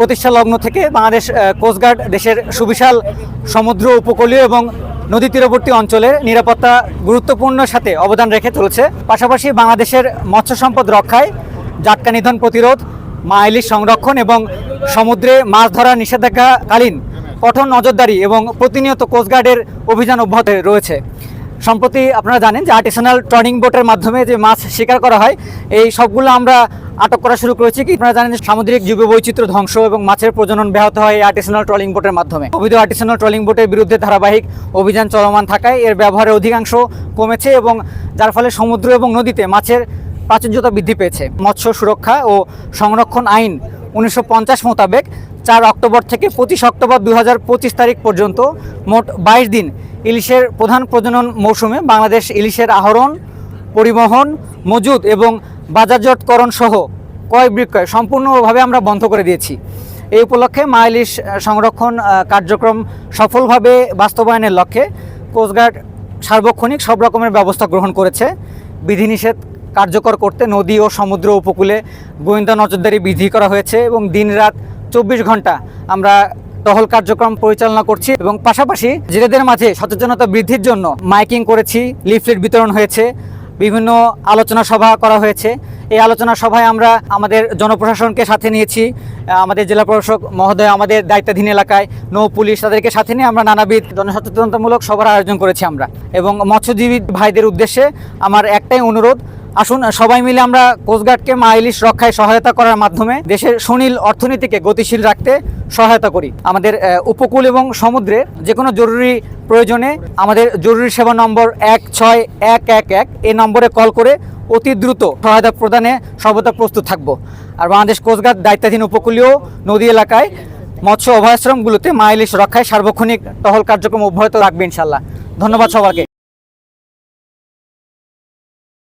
প্রতিষ্ঠা লগ্ন থেকে বাংলাদেশ কোস্টগার্ড দেশের সুবিশাল সমুদ্র উপকূলীয় এবং নদী তীরবর্তী অঞ্চলের নিরাপত্তা গুরুত্বপূর্ণ সাথে অবদান রেখে চলেছে। পাশাপাশি বাংলাদেশের মৎস্য সম্পদ রক্ষায় জাটকা নিধন প্রতিরোধ মা ইলিশ সংরক্ষণ এবং সমুদ্রে মাছ ধরার নিষেধাজ্ঞাকালীন কঠোর নজরদারি এবং প্রতিনিয়ত কোস্টগার্ডের অভিযান অব্যাহত রয়েছে। সম্প্রতি আপনারা জানেন যে আর্টিসানাল ট্রনিং বোটের মাধ্যমে যে মাছ শিকার করা হয়, এই সবগুলো আমরা আটক করা শুরু করেছে কি? আপনারা জানেন সামুদ্রিক জীব বৈচিত্র্য ধ্বংস এবং মাছের প্রজনন ব্যাহত হয় এই আর্টিসানাল ট্রলিং বোটের মাধ্যমে। অবৈধ আর্টিসানাল ট্রলিং বোটের বিরুদ্ধে ধারাবাহিক অভিযান চলমান থাকায় এর ব্যবহারের অধিকাংশ কমেছে এবং যার ফলে সমুদ্র এবং নদীতে মাছের প্রাচুর্যতা বৃদ্ধি পেয়েছে। মৎস্য সুরক্ষা ও সংরক্ষণ আইন উনিশশো পঞ্চাশ মোতাবেক চার অক্টোবর থেকে পঁচিশ অক্টোবর দু হাজার পঁচিশ তারিখ পর্যন্ত মোট বাইশ দিন ইলিশের প্রধান প্রজনন মৌসুমে বাংলাদেশ ইলিশের আহরণ, পরিবহন মজুদ এবং বাজারজাতকরণ সহ ক্রয় বিক্রয় সম্পূর্ণভাবে আমরা বন্ধ করে দিয়েছি। এই উপলক্ষে মা ইলিশ সংরক্ষণ কার্যক্রম সফলভাবে বাস্তবায়নের লক্ষ্যে কোস্টগার্ড সার্বক্ষণিক সব রকমের ব্যবস্থা গ্রহণ করেছে। বিধিনিষেধ কার্যকর করতে নদী ও সমুদ্র উপকূলে গোয়েন্দা নজরদারি বিধি করা হয়েছে এবং দিনরাত চব্বিশ ঘণ্টা আমরা টহল কার্যক্রম পরিচালনা করছি এবং পাশাপাশি জেলেদের মাঝে সচেতনতা বৃদ্ধির জন্য মাইকিং করেছি, লিফলেট বিতরণ হয়েছে। বিভিন্ন আলোচনা সভা করা হয়েছে। এই আলোচনা সভায় আমরা আমাদের জনপ্রশাসনকে সাথে নিয়েছি আমাদের জেলা প্রশাসক মহোদয় আমাদের দায়িত্বাধীন এলাকায়, নৌ পুলিশ তাদেরকে সাথে নিয়ে আমরা নানাবিধ জনসচেতনতামূলক সভার আয়োজন করেছি আমরা। এবং মৎস্যজীবী ভাইদের উদ্দেশ্যে আমার একটাই অনুরোধ আসুন, সবাই মিলে আমরা কোস্টগার্ডকে মা ইলিশ রক্ষায় সহায়তা করার মাধ্যমে দেশের সুনীল অর্থনীতিকে গতিশীল রাখতে সহায়তা করি। আমাদের উপকূল এবং সমুদ্রে যে কোনো জরুরি প্রয়োজনে আমাদের জরুরি সেবা নম্বর এক ছয় এক এক এক এই নম্বরে কল করে অতি দ্রুত সহায়তা প্রদানে সর্বদা প্রস্তুত থাকব। আর বাংলাদেশ কোস্টগার্ড দায়িত্বাধীন উপকূলীয় নদী এলাকায় মৎস্য অভয়াশ্রমগুলোতে মা ইলিশ রক্ষায় সার্বক্ষণিক টহল কার্যক্রম অব্যাহত রাখবে ইনশাল্লাহ ধন্যবাদ সবাইকে।